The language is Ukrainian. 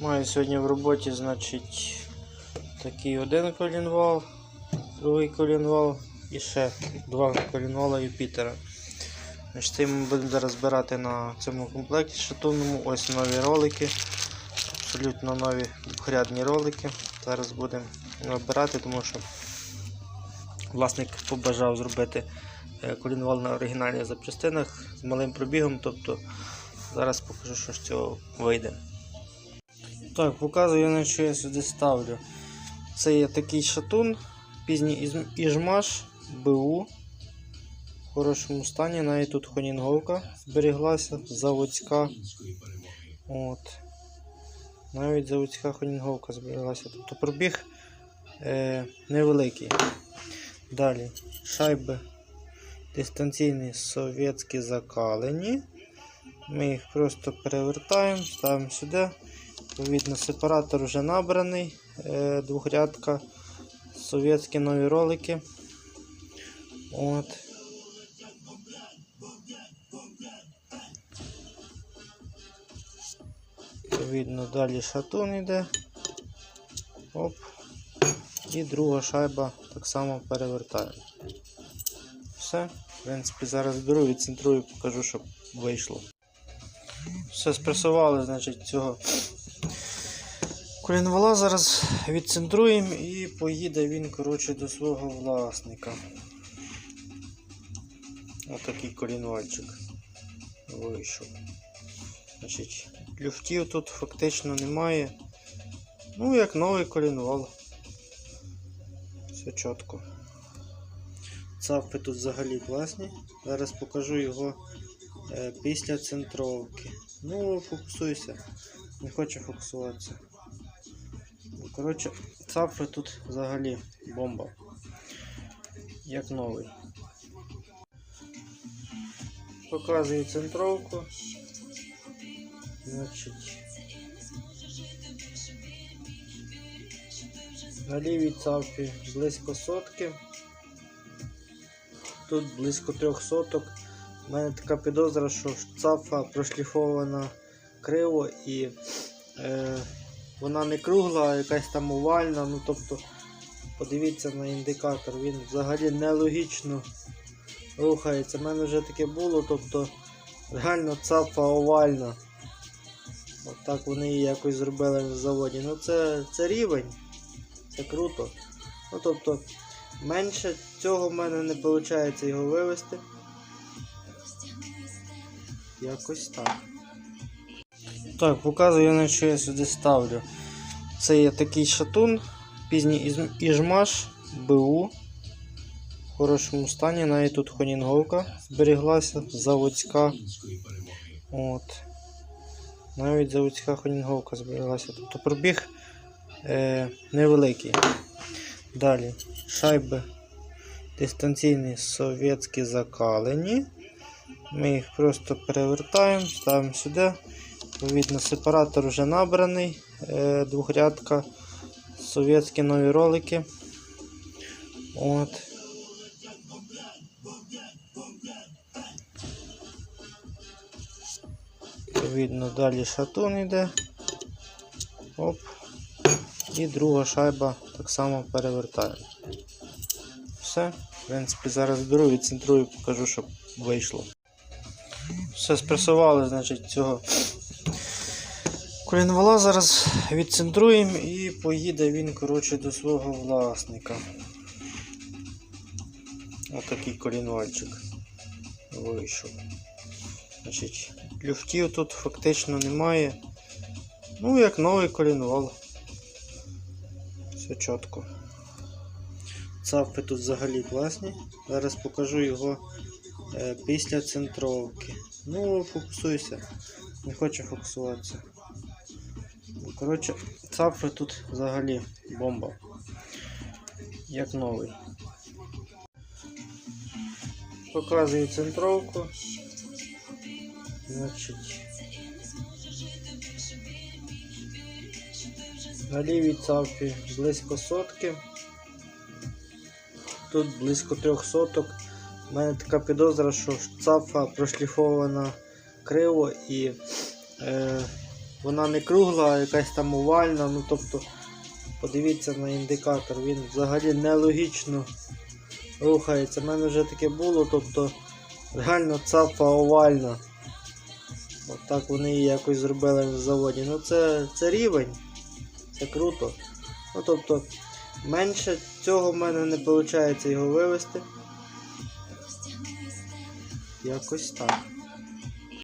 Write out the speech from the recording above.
Маю сьогодні в роботі, значить, такий один колінвал, другий колінвал і ще два колінвала Юпітера. Значить, це ми будемо зараз збирати на цьому комплекті шатунному. Ось нові ролики. Абсолютно нові двохрядні ролики. Зараз будемо набирати, тому що власник побажав зробити е, колінвал на оригінальних запчастинах з малим пробігом. Тобто зараз покажу, що з цього вийде. Так, показую, на що я сюди ставлю. Це є такий шатун, пізній із- іжмаш БУ. В хорошому стані, навіть тут хонінговка зберіглася, заводська. От. Навіть заводська хонінговка зберіглася. Тобто пробіг е, невеликий. Далі шайби дистанційні совєтські закалені. Ми їх просто перевертаємо, ставимо сюди. Відповідно, сепаратор вже набраний, е, двохрядка, совєтські нові ролики. От. Відповідно, далі шатун йде. Оп. І друга шайба так само перевертаємо. Все. В принципі, зараз беру, відцентрую, покажу, щоб вийшло. Все спресували, значить, цього колінвала. Зараз відцентруємо і поїде він, коротше, до свого власника. Отакий колінвальчик вийшов. Значить, люфтів тут фактично немає. Ну, як новий колінвал. Все чітко. Цапи тут взагалі класні. Зараз покажу його е, після центровки. Ну, фокусуйся. Не хочу фокусуватися. Коротше, цапи тут взагалі бомба. Як новий. Показую центровку. Значить. На лівій цапі близько сотки. Тут близько трьох соток. У мене така підозра, що цафа прошліфована криво і е, вона не кругла, а якась там овальна. Ну, тобто, подивіться на індикатор, він взагалі нелогічно рухається. У мене вже таке було, тобто реально цафа овальна. От так вони її якось зробили на заводі. Ну це, це рівень, це круто. Ну тобто менше цього в мене не виходить його вивести. Якось так. Так, показую, на що я сюди ставлю. Це є такий шатун, пізній із- іжмаш БУ. В хорошому стані, навіть тут хонінговка зберіглася, заводська. От. Навіть заводська хонінговка зберіглася. Тобто пробіг е, невеликий. Далі шайби дистанційні совєтські закалені. Ми їх просто перевертаємо, ставимо сюди. Відповідно, сепаратор вже набраний, е, двохрядка, совєтські нові ролики. От. Відповідно, далі шатун йде. Оп. І друга шайба так само перевертаємо. Все. В принципі, зараз беру, відцентрую, покажу, щоб вийшло. Все спресували, значить, цього колінвала. Зараз відцентруємо і поїде він, коротше, до свого власника. Отакий колінвальчик вийшов. Значить, люфтів тут фактично немає. Ну, як новий колінвал. Все чітко. Цапи тут взагалі класні. Зараз покажу його е, після центровки. Ну, фокусуйся. Не хочу фокусуватися. Коротше, цапи тут взагалі бомба. Як новий. Показую центровку. Значить. На лівій цапі близько сотки. Тут близько трьох соток. У мене така підозра, що цапа прошліфована криво і е, вона не кругла, а якась там овальна. Ну тобто, подивіться на індикатор, він взагалі нелогічно рухається. У мене вже таке було, тобто реально цапа овальна. От так вони її якось зробили на заводі. Ну це, це рівень, це круто. Ну тобто, менше цього в мене не виходить його вивести. Якось так.